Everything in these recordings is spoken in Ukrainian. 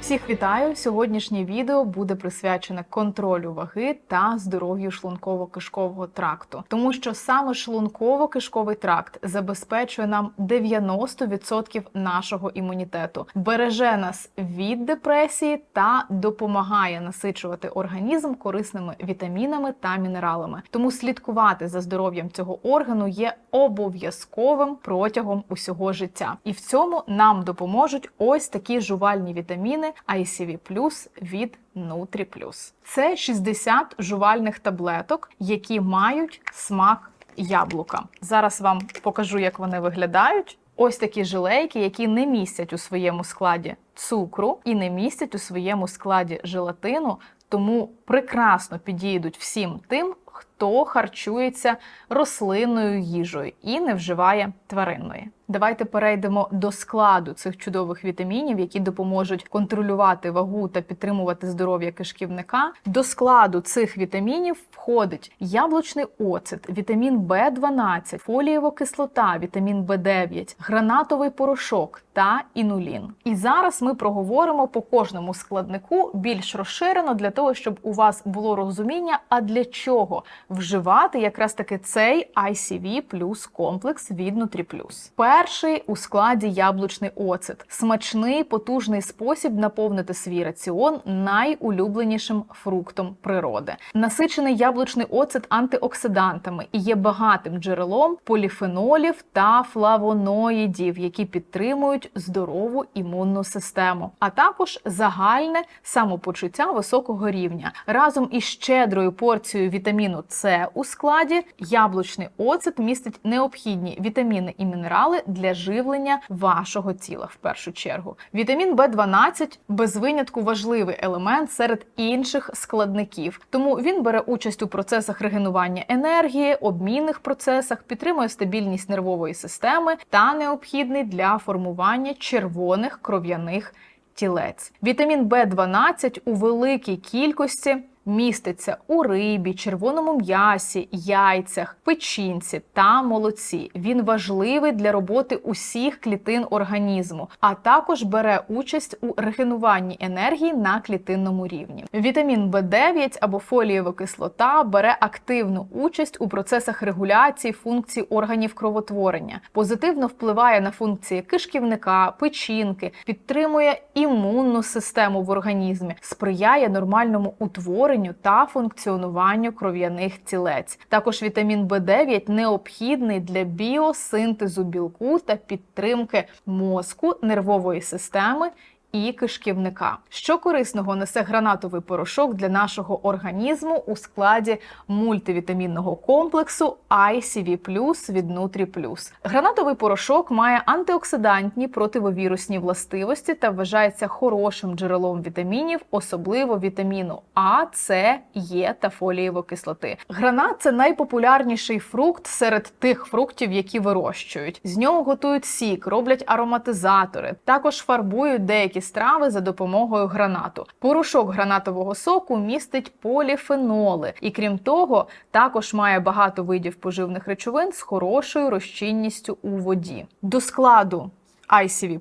Всіх вітаю! Сьогоднішнє відео буде присвячене контролю ваги та здоров'ю шлунково-кишкового тракту, тому що саме шлунково-кишковий тракт забезпечує нам 90% нашого імунітету, береже нас від депресії та допомагає насичувати організм корисними вітамінами та мінералами. Тому слідкувати за здоров'ям цього органу є обов'язковим протягом усього життя, і в цьому нам допоможуть ось такі жувальні вітаміни ICV від Nutri+. Це 60 жувальних таблеток, які мають смак яблука. Зараз вам покажу, як вони виглядають. Ось такі жилейки, які не містять у своєму складі цукру і не містять у своєму складі желатину, тому прекрасно підійдуть всім тим, хто харчується рослинною їжею і не вживає тваринної. Давайте перейдемо до складу цих чудових вітамінів, які допоможуть контролювати вагу та підтримувати здоров'я кишківника. До складу цих вітамінів входить яблучний оцет, вітамін В12, фолієва кислота, вітамін В9, гранатовий порошок та інулін. І зараз ми проговоримо по кожному складнику більш розширено для того, щоб у вас було розуміння, а для чого вживати якраз таки цей ICV плюс комплекс від Нутріплюс. Перший у складі яблучний оцет смачний, потужний спосіб наповнити свій раціон найулюбленішим фруктом природи. Насичений яблучний оцет антиоксидантами і є багатим джерелом поліфенолів та флавоноїдів, які підтримують здорову імунну систему, а також загальне самопочуття високого рівня разом із щедрою порцією вітаміну С у складі. Яблучний оцет містить необхідні вітаміни і мінерали для живлення вашого тіла в першу чергу. Вітамін В12 без винятку важливий елемент серед інших складників, тому він бере участь у процесах регенування енергії, обмінних процесах, підтримує стабільність нервової системи та необхідний для формування червоних кров'яних тілець. Вітамін В12 у великій кількості міститься у рибі, червоному м'ясі, яйцях, печінці та молоці. Він важливий для роботи усіх клітин організму, а також бере участь у регенуванні енергії на клітинному рівні. Вітамін В9 або фолієва кислота бере активну участь у процесах регуляції функцій органів кровотворення, позитивно впливає на функції кишківника, печінки, підтримує імунну систему в організмі, сприяє нормальному утворенню та функціонуванню кров'яних тілець. Також вітамін В9 необхідний для біосинтезу білку та підтримки мозку, нервової системи. І кишківника, що корисного несе гранатовий порошок для нашого організму у складі мультивітамінного комплексу ICV+, від Nutri+. Гранатовий порошок має антиоксидантні противовірусні властивості та вважається хорошим джерелом вітамінів, особливо вітаміну А, С, Е та фолієвої кислоти. Гранат це найпопулярніший фрукт серед тих фруктів, які вирощують. З нього готують сік, роблять ароматизатори, також фарбують деякі страви за допомогою гранату. Порошок гранатового соку містить поліфеноли, і крім того, також має багато видів поживних речовин з хорошою розчинністю у воді. До складу ICV+,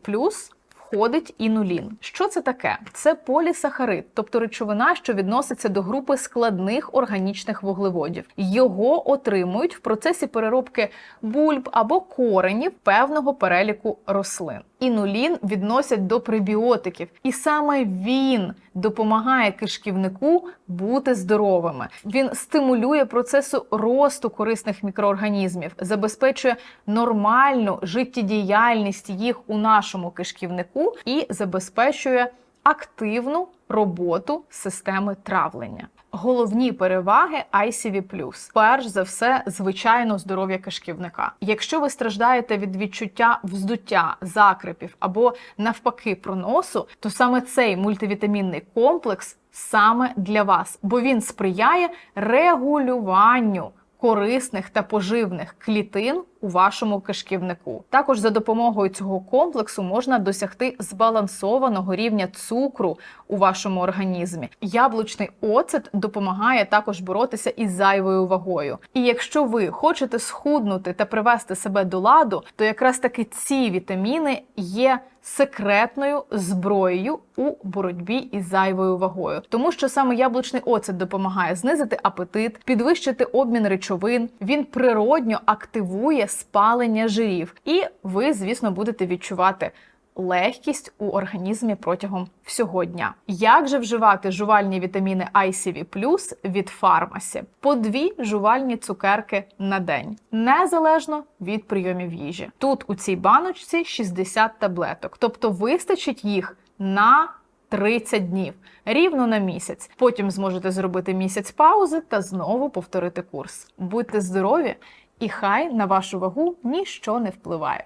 входить інулін. Що це таке? Це полісахарид, тобто речовина, що відноситься до групи складних органічних вуглеводів. Його отримують в процесі переробки бульб або коренів певного переліку рослин. Інулін відносять до пребіотиків, і саме він допомагає кишківнику бути здоровими. Він стимулює процесу росту корисних мікроорганізмів, забезпечує нормальну життєдіяльність їх у нашому кишківнику і забезпечує активну роботу системи травлення. Головні переваги ICV+. Перш за все, звичайно, здоров'я кишківника. Якщо ви страждаєте від відчуття вздуття, закрепів або навпаки проносу, то саме цей мультивітамінний комплекс саме для вас, бо він сприяє регулюванню корисних та поживних клітин у вашому кишківнику. Також за допомогою цього комплексу можна досягти збалансованого рівня цукру у вашому організмі. Яблучний оцет допомагає також боротися із зайвою вагою. І якщо ви хочете схуднути та привести себе до ладу, то якраз таки ці вітаміни є секретною зброєю у боротьбі із зайвою вагою, тому що саме яблучний оцет допомагає знизити апетит, підвищити обмін речовин. Він природньо активує спалення жирів, і ви, звісно, будете відчувати. Легкість у організмі протягом всього дня. Як же вживати жувальні вітаміни ICV від фармасі? По дві жувальні цукерки на день, незалежно від прийомів їжі. Тут у цій баночці 60 таблеток, тобто вистачить їх на 30 днів, рівно на місяць. Потім зможете зробити місяць паузи та знову повторити курс. Будьте здорові, і хай на вашу вагу ніщо не впливає.